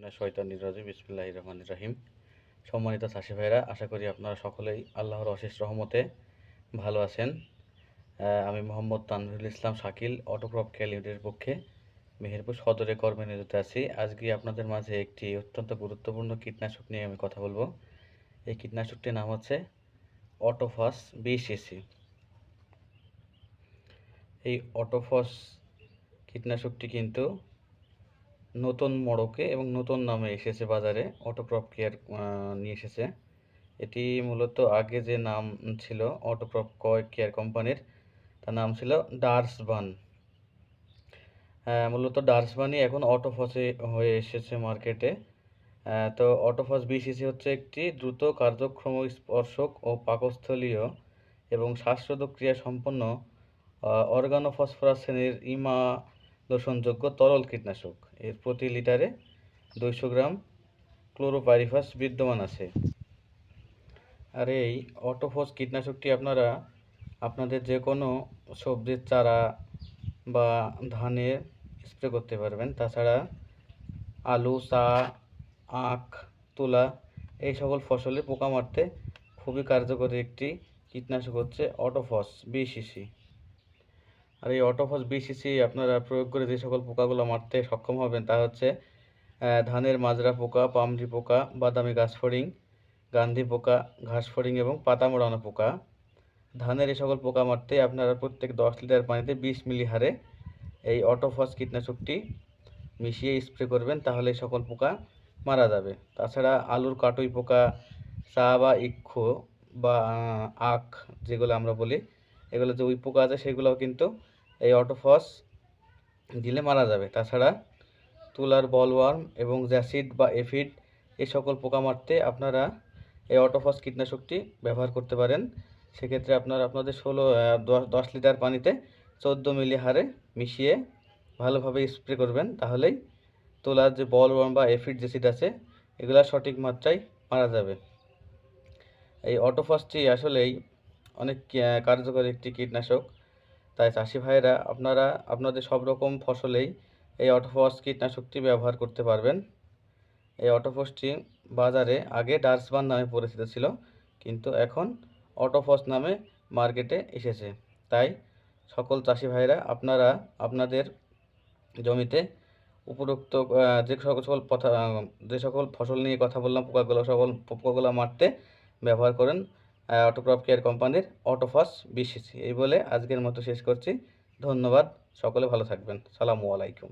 মিনাশ শয়তানির রহমানির রহিম। সম্মানিত চাষি ভাইরা আশা করি আপনারা সকলেই আল্লাহর অশেষ রহমতে ভালো আছেন। আমি মোহাম্মদ তানভীরুল ইসলাম শাকিল, অটোক্রপ লিমিটেডের পক্ষে মেহেরপুর সদরে কর্মে নিয়োজিত আছি। আজকে আপনাদের মাঝে একটি অত্যন্ত গুরুত্বপূর্ণ কীটনাশক নিয়ে আমি কথা বলব। এই কীটনাশকটির নাম হচ্ছে অটোফাস বিশ এসি এই অটোফস কীটনাশকটি কিন্তু নতুন মোড়কে এবং নতুন নামে এসেছে বাজারে অটোক্রপ কেয়ার নিয়ে এসেছে। এটি মূলত আগে যে নাম ছিল অটোক্রপ কেয়ার কোম্পানির তার নাম ছিল ডার্সবান মূলত ডার্সবানই এখন অটোফসে হয়ে এসেছে মার্কেটে তো অটোফস বিসিসি হচ্ছে একটি দ্রুত কার্যক্ষম স্পর্শক ও পাকস্থলীয় এবং শ্বাসরোধক ক্রিয়া সম্পন্ন অর্গানোফসফরাস শ্রেণির ইমা লোশনযোগ্য তরল কীটনাশক। এর প্রতি লিটারে দুইশো গ্রাম ক্লোরোপাইরিফাস বিদ্যমান আছে। আর এই অটোফস কীটনাশকটি আপনারা আপনাদের যে কোনো সবজির চারা বা ধানে স্প্রে করতে পারবেন। তাছাড়া আলু, চা, আখ, তুলা এই সকল ফসলে পোকা মারতে খুবই কার্যকরী একটি কীটনাশক হচ্ছে অটোফস বিসিসি আর এই অটোফস বিসিসি আপনারা প্রয়োগ করে যে সকল পোকাগুলো মারতে সক্ষম হবেন তা হচ্ছে ধানের মাজরা পোকা, পামরি পোকা, বাদামি গাছ ফড়িং গান্ধী পোকা ঘাস ফড়িং এবং পাতা মোড়ানো পোকা। ধানের এই সকল পোকা মারতে আপনারা প্রত্যেক দশ লিটার পানিতে বিশ মিলি হারে এই অটোফস কীটনাশকটি মিশিয়ে স্প্রে করবেন, তাহলে সকল পোকা মারা যাবে। তাছাড়া আলুর কাটুই পোকা, চা বা ইক্ষু বা আখ যেগুলো আমরা বলি এগুলো যে উই পোকা আছে সেগুলোও কিন্তু এই অটোফস দিলে মারা যাবে। তাছাড়া তুলার বলওয়ার্ম এবং জ্যাসিড বা এফিড এই সকল পোকা মারতে আপনারা এই অটোফস কীটনাশকটি ব্যবহার করতে পারেন। সেক্ষেত্রে আপনারা আপনাদের ষোলো দশ লিটার পানিতে চোদ্দ মিলি হারে মিশিয়ে ভালোভাবে স্প্রে করবেন। তাহলেই তুলার যে বলওয়ার্ম বা এফিড জেসিড আছে, এগুলা সঠিক মাত্রায় মারা যাবে। এই অটোফসটি আসলেই অনেক কার্যকরী একটি কীটনাশক। তাই চাষি ভাইয়েরা, আপনারা, আপনাদের সব রকম ফসলেই এই অটোফস কীটনাশকটি ব্যবহার করতে পারবেন। এই অটোফসটি বাজারে আগে ডার্সবান নামে পরিচিত ছিল, কিন্তু এখন অটোফস নামে মার্কেটে এসেছে। তাই সকল চাষি ভাইরা আপনারা, আপনাদের জমিতে উপরোক্ত যে সকল সকল কথা যে সকল ফসল নিয়ে কথা বললাম, পোকাগুলো, সকল পোকাগুলো মারতে ব্যবহার করেন। অটোক্রপ কেয়ার কোম্পানির অটোফাস বিশেষ এই বলে আজকের মতো শেষ করছি। ধন্যবাদ। সকলে ভালো থাকবেন। সালামু আলাইকুম।